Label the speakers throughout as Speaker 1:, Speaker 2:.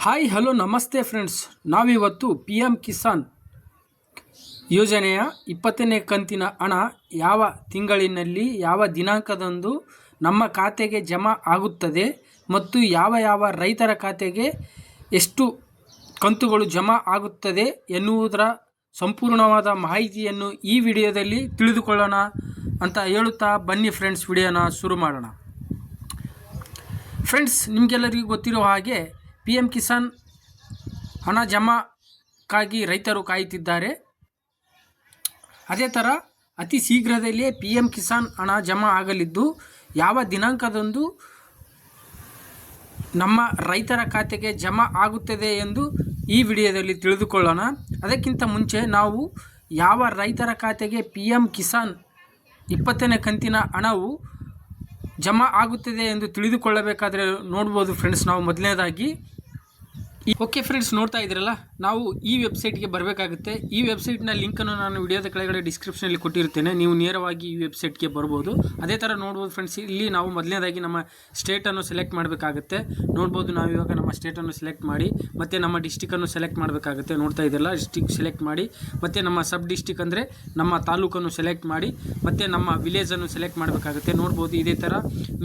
Speaker 1: Hi hello ನಮಸ್ತೆ friends ನಾವಿವತ್ತು P M Kisan ಯೋಜನೆಯ ಇಪ್ಪತ್ತನೇ ಕಂತಿನ ಹಣ ಯಾವ ತಿಂಗಳಿನಲ್ಲಿ, ಯಾವ ದಿನಾಂಕದಂದು ನಮ್ಮ ಖಾತೆಗೆ ಜಮಾ ಆಗುತ್ತದೆ ಮತ್ತು ಯಾವ ಯಾವ ರೈತರ ಖಾತೆಗೆ ಎಷ್ಟು ಕಂತುಗಳು ಜಮಾ ಆಗುತ್ತದೆ ಎನ್ನುವುದರ ಸಂಪೂರ್ಣವಾದ ಮಾಹಿತಿಯನ್ನು ಈ ವಿಡಿಯೋದಲ್ಲಿ ತಿಳಿದುಕೊಳ್ಳೋಣ ಅಂತ ಹೇಳುತ್ತಾ ಬನ್ನಿ ಫ್ರೆಂಡ್ಸ್ ವಿಡಿಯೋನ ಶುರು ಮಾಡೋಣ. ಫ್ರೆಂಡ್ಸ್ ನಿಮಗೆಲ್ಲರಿಗೂ ಗೊತ್ತಿರೋ ಹಾಗೆ ಪಿ ಎಂ ಕಿಸಾನ್ ಹಣ ಜಮಾಕ್ಕಾಗಿ ರೈತರು ಕಾಯುತ್ತಿದ್ದಾರೆ. ಅದೇ ಥರ ಅತಿ ಶೀಘ್ರದಲ್ಲಿಯೇ ಪಿ ಎಂ ಕಿಸಾನ್ ಹಣ ಜಮಾ ಆಗಲಿದ್ದು, ಯಾವ ದಿನಾಂಕದಂದು ನಮ್ಮ ರೈತರ ಖಾತೆಗೆ ಜಮಾ ಆಗುತ್ತದೆ ಎಂದು ಈ ವಿಡಿಯೋದಲ್ಲಿ ತಿಳಿದುಕೊಳ್ಳೋಣ. ಅದಕ್ಕಿಂತ ಮುಂಚೆ ನಾವು ಯಾವ ರೈತರ ಖಾತೆಗೆ ಪಿ ಎಂ ಕಿಸಾನ್ ಇಪ್ಪತ್ತನೇ ಕಂತಿನ ಹಣವು ಜಮಾ ಆಗುತ್ತದೆ ಎಂದು ತಿಳಿದುಕೊಳ್ಳಬೇಕಾದರೆ ನೋಡ್ಬೋದು ಫ್ರೆಂಡ್ಸ್, ನಾವು ಮೊದಲನೇದಾಗಿ ಓಕೆ ಫ್ರೆಂಡ್ಸ್, ನೋಡ್ತಾ ಇದ್ದೀರಲ್ಲ? ನಾವು ಈ ವೆಬ್ಸೈಟ್ಗೆ ಬರಬೇಕಾಗುತ್ತೆ. ಈ ವೆಬ್ಸೈಟ್ನ ಲಿಂಕನ್ನು ನಾನು ವಿಡಿಯೋದ ಕೆಳಗಡೆ ಡಿಸ್ಕ್ರಿಪ್ಷನಲ್ಲಿ ಕೊಟ್ಟಿರ್ತೇನೆ ನೀವು ನೇರವಾಗಿ ಈ ವೆಬ್ಸೈಟ್ಗೆ ಬರ್ಬೋದು. ಅದೇ ಥರ ನೋಡ್ಬೋದು ಫ್ರೆಂಡ್ಸ್ ಇಲ್ಲಿ ನಾವು ಮೊದಲನೇದಾಗಿ ನಮ್ಮ ಸ್ಟೇಟನ್ನು ಸೆಲೆಕ್ಟ್ ಮಾಡಬೇಕಾಗುತ್ತೆ. ನೋಡ್ಬೋದು ನಾವು ಇವಾಗ ನಮ್ಮ ಸ್ಟೇಟನ್ನು ಸೆಲೆಕ್ಟ್ ಮಾಡಿ, ಮತ್ತು ನಮ್ಮ ಡಿಸ್ಟಿಕನ್ನು ಸೆಲೆಕ್ಟ್ ಮಾಡಬೇಕಾಗುತ್ತೆ. ನೋಡ್ತಾ ಇದ್ದೀರಲ್ಲ? ಡಿಸ್ಟಿಕ್ ಸೆಲೆಕ್ಟ್ ಮಾಡಿ, ಮತ್ತು ನಮ್ಮ ಸಬ್ ಡಿಸ್ಟಿಕ್ ಅಂದರೆ ನಮ್ಮ ತಾಲೂಕನ್ನು ಸೆಲೆಕ್ಟ್ ಮಾಡಿ, ಮತ್ತು ನಮ್ಮ ವಿಲೇಜನ್ನು ಸೆಲೆಕ್ಟ್ ಮಾಡಬೇಕಾಗುತ್ತೆ. ನೋಡ್ಬೋದು ಇದೇ ಥರ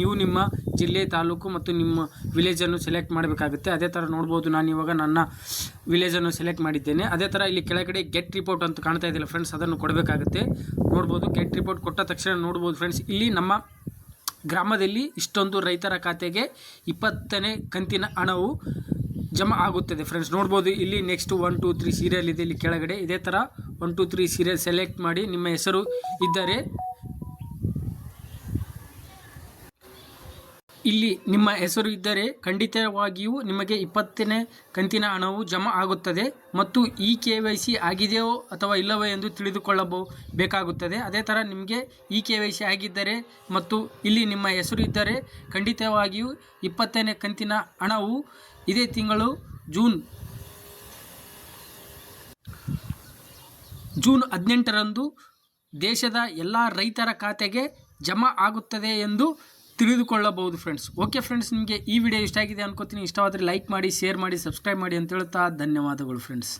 Speaker 1: ನೀವು ನಿಮ್ಮ ಜಿಲ್ಲೆ, ತಾಲೂಕು ಮತ್ತು ನಿಮ್ಮ ವಿಲೇಜನ್ನು ಸೆಲೆಕ್ಟ್ ಮಾಡಬೇಕಾಗುತ್ತೆ. ಅದೇ ಥರ ನೋಡ್ಬೋದು ನಾನು ಇವಾಗ ನನ್ನ ವಿಲೇಜನ್ನು ಸೆಲೆಕ್ಟ್ ಮಾಡಿದ್ದೇನೆ. ಅದೇ ಥರ ಇಲ್ಲಿ ಕೆಳಗಡೆ ಗೆಟ್ ರಿಪೋರ್ಟ್ ಅಂತ ಕಾಣ್ತಾ ಇದ್ದಿಲ್ಲ ಫ್ರೆಂಡ್ಸ್ ಅದನ್ನು ಕೊಡಬೇಕಾಗುತ್ತೆ. ನೋಡ್ಬೋದು ಗೆಟ್ ರಿಪೋರ್ಟ್ ಕೊಟ್ಟ ತಕ್ಷಣ ನೋಡ್ಬೋದು ಫ್ರೆಂಡ್ಸ್ ಇಲ್ಲಿ ನಮ್ಮ ಗ್ರಾಮದಲ್ಲಿ ಇಷ್ಟೊಂದು ರೈತರ ಖಾತೆಗೆ ಇಪ್ಪತ್ತನೇ ಕಂತಿನ ಹಣವು ಜಮಾ ಆಗುತ್ತದೆ ಫ್ರೆಂಡ್ಸ್ ನೋಡ್ಬೋದು, ಇಲ್ಲಿ next one two three serial ಇದೆ ಇಲ್ಲಿ ಕೆಳಗಡೆ. ಇದೇ ಥರ one two three serial select ಮಾಡಿ ನಿಮ್ಮ ಹೆಸರು ಇದ್ದರೆ ಇಲ್ಲಿ ನಿಮ್ಮ ಹೆಸರು ಇದ್ದರೆ ಖಂಡಿತವಾಗಿಯೂ ನಿಮಗೆ ಇಪ್ಪತ್ತನೇ ಕಂತಿನ ಹಣವು ಜಮಾ ಆಗುತ್ತದೆ ಮತ್ತು ಈ ಕೆ ವೈ ಸಿ ಆಗಿದೆಯೋ ಅಥವಾ ಇಲ್ಲವೋ ಎಂದು ತಿಳಿದುಕೊಳ್ಳಬೋ ಬೇಕಾಗುತ್ತದೆ. ಅದೇ ಥರ ನಿಮಗೆ ಇ ಕೆ ವೈ ಸಿ ಆಗಿದ್ದರೆ ಮತ್ತು ಇಲ್ಲಿ ನಿಮ್ಮ ಹೆಸರು ಇದ್ದರೆ ಖಂಡಿತವಾಗಿಯೂ ಇಪ್ಪತ್ತನೇ ಕಂತಿನ ಹಣವು ಇದೇ ತಿಂಗಳು ಜೂನ್ ಜೂನ್ ಹದಿನೆಂಟರಂದು ದೇಶದ ಎಲ್ಲ ರೈತರ ಖಾತೆಗೆ ಜಮಾ ಆಗುತ್ತದೆ ಎಂದು ತಿಳಿದುಕೊಳ್ಳಬಹುದು ಫ್ರೆಂಡ್ಸ್ ಓಕೆ ಫ್ರೆಂಡ್ಸ್ ನಿಮಗೆ ಈ ವಿಡಿಯೋ ಇಷ್ಟ ಆಗಿದೆ ಅನ್ಕೋತೀನಿ. ಇಷ್ಟವಾದರೆ ಲೈಕ್ ಮಾಡಿ ಶೇರ್ ಮಾಡಿ ಸಬ್ಸ್ಕ್ರೈಬ್ ಮಾಡಿ ಅಂತ ಹೇಳ್ತಾ ಧನ್ಯವಾದಗಳು ಫ್ರೆಂಡ್ಸ್